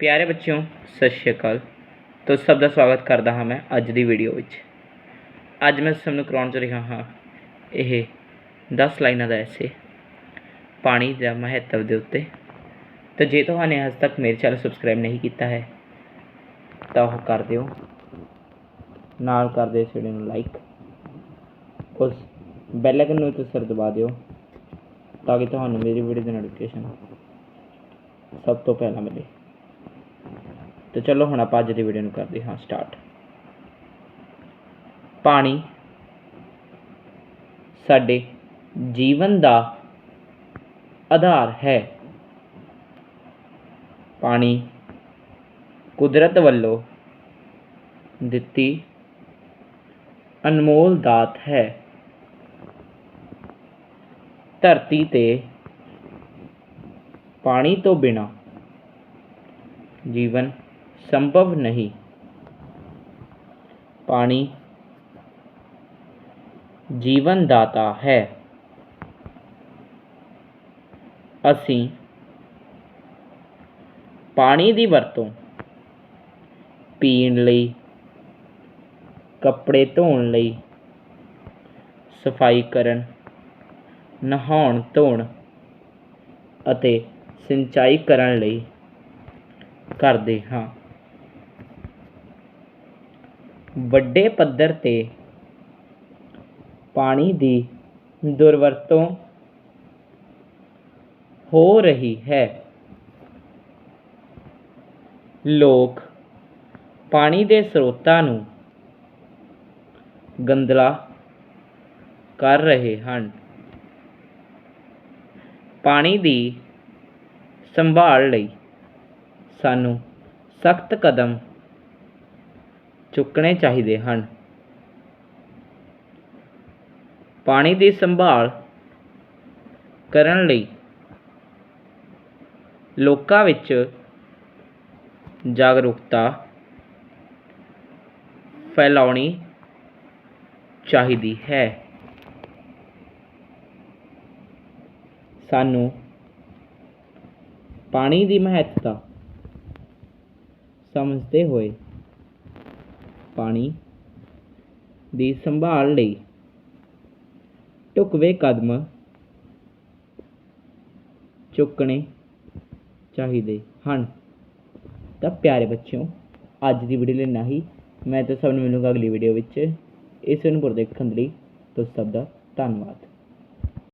ਪਿਆਰੇ ਬੱਚਿਓ, ਸਤਿ ਸ਼੍ਰੀ ਅਕਾਲ। ਤੁਸੀਂ ਸਭ ਦਾ ਸਵਾਗਤ ਕਰਦਾ ਹਾਂ ਮੈਂ ਅੱਜ ਦੀ ਵੀਡੀਓ ਵਿੱਚ। ਅੱਜ ਮੈਂ ਸਭ ਨੂੰ ਕਰਾਉਣ ਜਾ ਰਿਹਾ ਹਾਂ ਇਹ 10 ਲਾਈਨਾਂ ਦਾ ਐਸੇ ਪਾਣੀ ਦਾ ਮਹੱਤਵ ਦੇ ਉੱਤੇ। ਤਾਂ ਜੇ ਤੁਹਾਨੂੰ ਅਜੇ ਤੱਕ ਮੇਰੇ ਚੈਨਲ ਸਬਸਕ੍ਰਾਈਬ ਨਹੀਂ ਕੀਤਾ ਹੈ, ਤਾਂ ਉਹ ਕਰ ਦਿਓ। ਨਾਲ ਕਰ ਦਿਓ ਇਸ ਵੀਡੀਓ ਨੂੰ ਲਾਈਕ ਉਸ ਬੈਲ ਆਈਕਨ ਨੂੰ ਤੁਸੀਂ ਦਬਾ ਦਿਓ, ਤਾਂ ਕਿ ਤੁਹਾਨੂੰ ਮੇਰੀ ਵੀਡੀਓ ਦੀ ਨੋਟੀਫਿਕੇਸ਼ਨ ਸਭ ਤੋਂ ਪਹਿਲਾਂ ਮਿਲੇ। ਤੇ ਚਲੋ ਹੁਣ ਆਪਾਂ ਅੱਜ ਦੀ ਵੀਡੀਓ ਨੂੰ ਕਰਦੇ ਹਾਂ ਸਟਾਰਟ ਪਾਣੀ ਸਾਡੇ ਜੀਵਨ ਦਾ ਆਧਾਰ ਹੈ। ਪਾਣੀ ਕੁਦਰਤ ਵੱਲੋਂ ਦਿੱਤੀ ਅਨਮੋਲ ਦਾਤ ਹੈ। ਧਰਤੀ ਤੇ ਪਾਣੀ ਤੋਂ ਬਿਨਾ ਜੀਵਨ ਸੰਭਵ ਨਹੀਂ। ਪਾਣੀ ਜੀਵਨ ਦਾਤਾ ਹੈ। ਅਸੀਂ ਪਾਣੀ ਦੀ ਵਰਤੋਂ ਪੀਣ ਲਈ, ਕੱਪੜੇ ਧੋਣ ਲਈ, ਸਫ਼ਾਈ ਕਰਨ ਨਹਾਉਣ ਧੋਣ ਅਤੇ ਸਿੰਚਾਈ ਕਰਨ ਲਈ ਕਰਦੇ ਹਾਂ। ਵੱਡੇ ਪੱਧਰ ਤੇ ਪਾਣੀ ਦੀ ਦੁਰਵਰਤੋਂ ਹੋ ਰਹੀ ਹੈ। ਲੋਕ ਪਾਣੀ ਦੇ ਸਰੋਤਾਂ ਨੂੰ ਗੰਦਲਾ ਕਰ ਰਹੇ ਹਨ। ਪਾਣੀ ਦੀ ਸੰਭਾਲ ਲਈ ਸਾਨੂੰ ਸਖਤ ਕਦਮ ਚੁੱਕਣੇ ਚਾਹੀਦੇ ਹਨ। ਪਾਣੀ ਦੀ ਸੰਭਾਲ ਕਰਨ ਲਈ ਲੋਕਾਂ ਵਿੱਚ ਜਾਗਰੂਕਤਾ ਫੈਲਾਉਣੀ ਚਾਹੀਦੀ ਹੈ। ਸਾਨੂੰ ਪਾਣੀ ਦੀ ਮਹੱਤਤਾ ਸਮਝਦੇ ਹੋਏ ਪਾਣੀ ਦੀ ਸੰਭਾਲ ਲਈ ਢੁਕਵੇਂ ਕਦਮ ਚੁੱਕਣੇ ਚਾਹੀਦੇ ਹਨ। ਤਾਂ ਪਿਆਰੇ ਬੱਚਿਓ, ਅੱਜ ਦੀ ਵੀਡੀਓ ਲਈ ਨਾ ਹੀ। ਮੈਂ ਤਾਂ ਸਭ ਨੂੰ ਮਿਲੂੰਗਾ ਅਗਲੀ ਵੀਡੀਓ ਵਿੱਚ। ਇਸ ਨੂੰ ਪਰ ਦੇਖਣ ਲਈ ਤੁਸੀਂ ਸਭ ਦਾ ਧੰਨਵਾਦ।